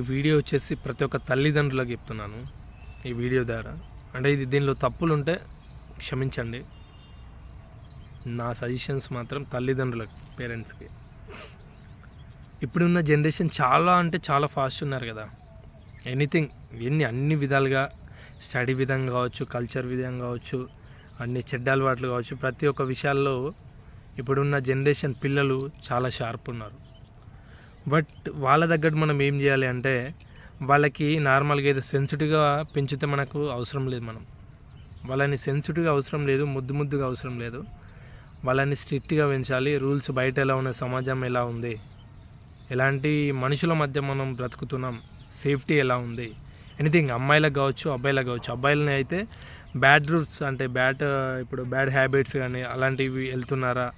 ఈ వీడియో వచ్చేసి ప్రతి ఒక్క తల్లిదండ్రులకు చెప్తున్నాను ఈ వీడియో ద్వారా. అంటే ఇది దీనిలో తప్పులు ఉంటే క్షమించండి. నా సజెషన్స్ మాత్రం తల్లిదండ్రులకు పేరెంట్స్కి. ఇప్పుడున్న జనరేషన్ చాలా అంటే చాలా ఫాస్ట్ ఉన్నారు కదా. ఎనీథింగ్ ఎన్ని అన్ని విధాలుగా స్టడీ విధంగా కావచ్చు కల్చర్ విధంగా కావచ్చు అన్ని చెడ్డ అలవాట్లు కావచ్చు ప్రతి ఒక్క విషయాల్లో ఇప్పుడున్న జనరేషన్ పిల్లలు చాలా షార్ప్ ఉన్నారు. బట్ వాళ్ళ దగ్గర మనం ఏం చేయాలి అంటే వాళ్ళకి నార్మల్గా ఏదో సెన్సిటివ్గా పెంచితే మనకు అవసరం లేదు మనం. వాళ్ళని సెన్సిటివ్గా అవసరం లేదు ముద్దు ముద్దుగా అవసరం లేదు. వాళ్ళని స్ట్రిక్ట్గా పెంచాలి. రూల్స్ బయట ఎలా ఉన్న సమాజం ఎలా ఉంది ఎలాంటి మనుషుల మధ్య మనం బ్రతుకుతున్నాం సేఫ్టీ ఎలా ఉంది ఎనీథింగ్ అమ్మాయిలకు కావచ్చు అబ్బాయిలకు కావచ్చు. అబ్బాయిలని అయితే బ్యాడ్ రూట్స్ అంటే బ్యాడ్ ఇప్పుడు బ్యాడ్ హ్యాబిట్స్ కానీ అలాంటివి వెళ్తున్నారా?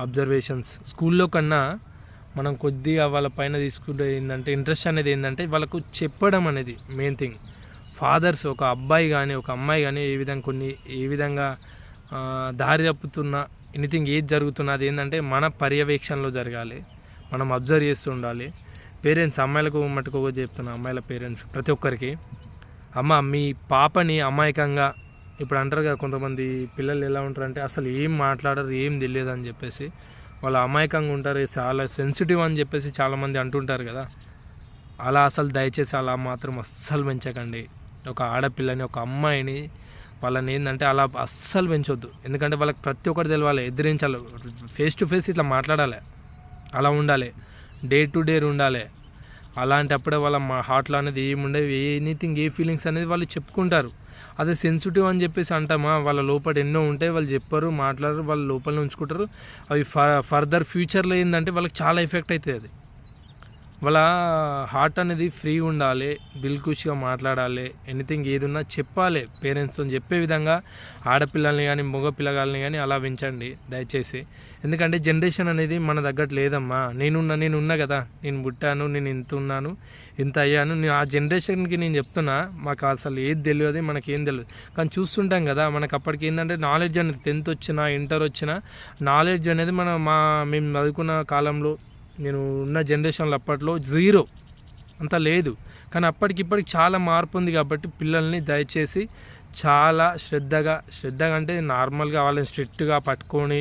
అబ్జర్వేషన్స్. స్కూల్లో కన్నా మనం కొద్దిగా వాళ్ళ పైన తీసుకుంటే ఏంటంటే ఇంట్రెస్ట్ అనేది ఏంటంటే వాళ్ళకు చెప్పడం అనేది మెయిన్ థింగ్ ఫాదర్స్ ఒక అబ్బాయి కానీ ఒక అమ్మాయి కానీ ఏ విధంగా కొన్ని ఏ విధంగా దారి తప్పుతున్న ఎనీథింగ్ ఏది జరుగుతున్నా అది ఏంటంటే మన పర్యవేక్షణలో జరగాలి. మనం అబ్జర్వ్ చేస్తూ ఉండాలి. పేరెంట్స్ అమ్మాయిలకు మటుకు చెప్తున్నా అమ్మాయిల పేరెంట్స్ ప్రతి ఒక్కరికి. అమ్మ మీ పాపని అమాయకంగా ఇప్పుడు అంటారు కదా కొంతమంది పిల్లలు ఎలా ఉంటారంటే అసలు ఏం మాట్లాడరు ఏం తెలియదు అని చెప్పేసి. వాళ్ళు అమాయకంగా ఉంటారు చాలా సెన్సిటివ్ అని చెప్పేసి చాలామంది అంటుంటారు కదా. అలా అసలు దయచేసి అలా మాత్రం అస్సలు పెంచకండి. ఒక ఆడపిల్లని ఒక అమ్మాయిని వాళ్ళని ఏంటంటే అలా అస్సలు పెంచొద్దు. ఎందుకంటే వాళ్ళకి ప్రతి ఒక్కటి తెలవాలి ఎదిరించాలి. ఫేస్ టు ఫేస్ ఇట్లా మాట్లాడాలి. అలా ఉండాలి. డే టు డే ఉండాలి. అలాంటప్పుడే వాళ్ళ మా హార్ట్లో అనేది ఏముండదు ఎనీథింగ్ ఏ ఫీలింగ్స్ అనేది వాళ్ళు చెప్పుకుంటారు. అదే సెన్సిటివ్ అని చెప్పేసి అంటామా? వాళ్ళ లోపల ఎన్నో ఉంటాయి వాళ్ళు చెప్పరు మాట్లాడరు వాళ్ళ లోపల ఉంచుకుంటారు. అవి ఫర్దర్ ఫ్యూచర్లో ఏంటంటే వాళ్ళకి చాలా ఎఫెక్ట్ అవుతుంది అది. వాళ్ళ హార్ట్ అనేది ఫ్రీ ఉండాలి దిల్కుష్గా మాట్లాడాలి ఎనీథింగ్ ఏది ఉన్నా చెప్పాలి పేరెంట్స్తో చెప్పే విధంగా ఆడపిల్లల్ని కానీ మగ పిల్లగాల్ని కానీ అలా పెంచండి దయచేసి. ఎందుకంటే జనరేషన్ అనేది మన దగ్గర లేదమ్మా. నేనున్నా నేను ఉన్నా కదా. నేను పుట్టాను నేను ఇంత ఉన్నాను ఇంత అయ్యాను. నేను ఆ జనరేషన్కి నేను చెప్తున్నా మాకు అసలు ఏది తెలియదు మనకి ఏం తెలియదు. కానీ చూస్తుంటాం కదా మనకు అప్పటికి ఏంటంటే నాలెడ్జ్ అనేది టెన్త్ వచ్చినా ఇంటర్ వచ్చినా నాలెడ్జ్ అనేది మన మా మేము చదువుకున్న కాలంలో నేను ఉన్న జనరేషన్లో అప్పట్లో జీరో అంత లేదు. కానీ అప్పటికి ఇప్పటికి చాలా మార్పు ఉంది కాబట్టి పిల్లల్ని దయచేసి చాలా శ్రద్ధగా శ్రద్ధగా అంటే నార్మల్గా వాళ్ళని స్ట్రిక్ట్గా పట్టుకొని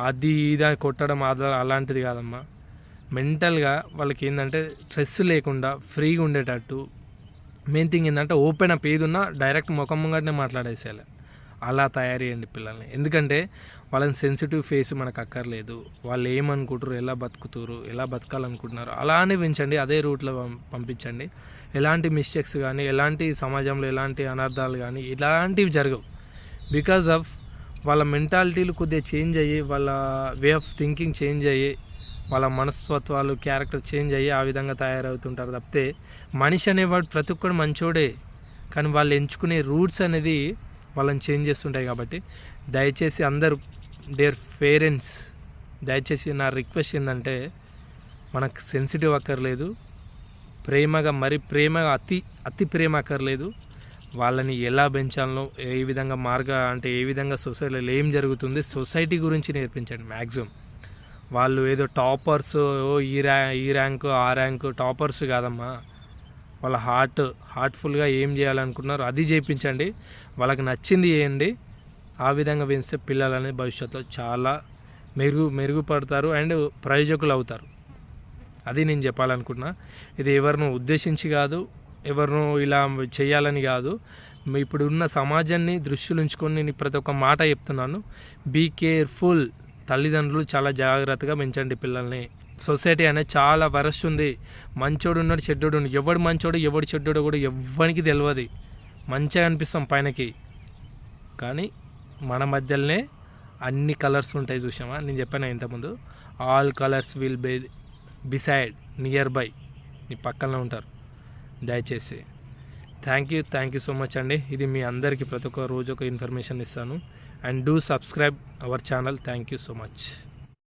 అది ఇది కొట్టడం అది అలాంటిది కాదమ్మా. మెంటల్గా వాళ్ళకి ఏంటంటే స్ట్రెస్ లేకుండా ఫ్రీగా ఉండేటట్టు. మెయిన్ థింగ్ ఏంటంటే ఓపెన్ అప్ ఏది ఉన్నా డైరెక్ట్ ముఖం ముంగటనే మాట్లాడేసేయాలి. అలా తయారు చేయండి పిల్లల్ని. ఎందుకంటే వాళ్ళని సెన్సిటివ్ ఫేస్ మనకు అక్కర్లేదు. వాళ్ళు ఏమనుకుంటారు ఎలా బతుకుతారు ఎలా బతకాలనుకుంటున్నారు అలానే పెంచండి. అదే రూట్లో పం- పంపించండి. ఎలాంటి మిస్టేక్స్ కానీ ఎలాంటి సమాజంలో ఎలాంటి అనర్థాలు కానీ ఇలాంటివి జరగవు. బికాజ్ ఆఫ్ వాళ్ళ మెంటాలిటీలు కొద్దిగా చేంజ్ అయ్యి వాళ్ళ వే ఆఫ్ థింకింగ్ చేంజ్ అయ్యి వాళ్ళ మనస్తత్వాలు క్యారెక్టర్ చేంజ్ అయ్యి ఆ విధంగా తయారవుతుంటారు తప్పితే మనిషి అనేవాడు ప్రతి ఒక్కడు మంచోడే. కానీ వాళ్ళు ఎంచుకునే రూట్స్ అనేది వాళ్ళని చేంజ్ చేస్తుంటాయి కాబట్టి దయచేసి అందరూ దేర్ పేరెంట్స్ దయచేసి నా రిక్వెస్ట్ ఏంటంటే మనకు సెన్సిటివ్ అక్కర్లేదు ప్రేమగా మరి ప్రేమగా అతి అతి ప్రేమ అక్కర్లేదు. వాళ్ళని ఎలా పెంచాలనో ఏ విధంగా మార్గ అంటే ఏ విధంగా సొసైటీలో ఏం జరుగుతుంది సొసైటీ గురించి నేర్పించండి మ్యాక్సిమం వాళ్ళు ఏదో టాపర్స్ ఈ ర్యా ఈ ర్యాంకు ఆ ర్యాంకు టాపర్స్ కాదమ్మా. వాళ్ళ హార్ట్ హార్ట్ఫుల్గా ఏం చేయాలనుకున్నారో అది చేయించండి వాళ్ళకి నచ్చింది చేయండి ఆ విధంగా పెంచితే పిల్లలు అనేది భవిష్యత్తులో చాలా మెరుగు మెరుగుపడతారు అండ్ ప్రయోజకులు అవుతారు అది నేను చెప్పాలనుకున్నా ఇది ఎవరినో ఉద్దేశించి కాదు ఎవరినో ఇలా చేయాలని కాదు. ఇప్పుడున్న ఇప్పుడు ఉన్న సమాజాన్ని దృష్టిలో ఉంచుకొని నేను ప్రతి ఒక్క మాట చెప్తున్నాను. బీ కేర్ఫుల్ తల్లిదండ్రులు చాలా జాగ్రత్తగా పెంచండి పిల్లల్ని. సొసైటీ అనేది చాలా వరస్ట్ ఉంది. మంచోడు ఉన్నాడు చెడ్డోడు ఉన్నాడు. ఎవడు మంచోడు ఎవడు చెడ్డోడు కూడా ఎవ్వనికి తెలియదు మంచిగా అనిపిస్తాం పైనకి. కానీ మన మధ్యలోనే అన్ని కలర్స్ ఉంటాయి చూసామా నేను చెప్పాను ఇంతకుముందు. All colours will be beside near by మీ పక్కన ఉంటారు. దయచేసి. Thank you thank you so much అండి. ఇది మీ అందరికీ ప్రతి ఒక్క రోజు ఒక ఇన్ఫర్మేషన్ ఇస్తాను. And do subscribe our channel thank you so much